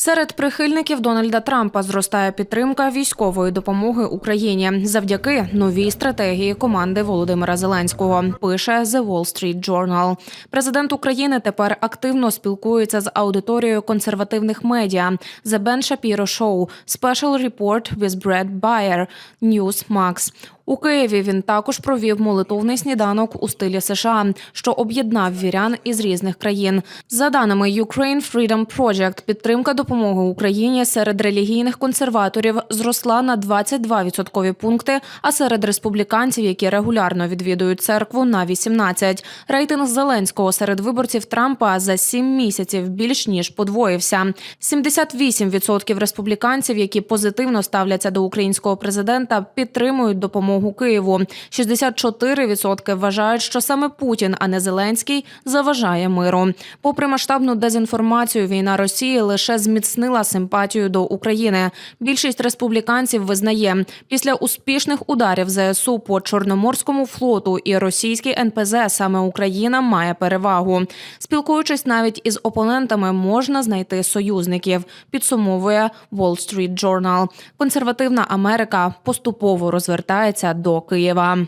Серед прихильників Дональда Трампа зростає підтримка військової допомоги Україні завдяки новій стратегії команди Володимира Зеленського. Пише The Wall Street Journal. Президент України тепер активно спілкується з аудиторією консервативних медіа. The Ben Shapiro Show, Special Report with Brad Bayer, Newsmax. У Києві він також провів молитовний сніданок у стилі США, що об'єднав вірян із різних країн. За даними Ukraine Freedom Project, підтримка допомоги Україні серед релігійних консерваторів зросла на 22 відсоткові пункти, а серед республіканців, які регулярно відвідують церкву, на 18. Рейтинг Зеленського серед виборців Трампа за сім місяців більш ніж подвоївся. 78% республіканців, які позитивно ставляться до українського президента, підтримують допомогу Києву. 64% вважають, що саме Путін, а не Зеленський, заважає миру. Попри масштабну дезінформацію, війна Росії лише зміцнила симпатію до України. Більшість республіканців визнає, після успішних ударів ЗСУ по Чорноморському флоту і російський НПЗ саме Україна має перевагу. Спілкуючись навіть із опонентами, можна знайти союзників. Підсумовує Wall Street Journal. Консервативна Америка поступово розвертається до Києва.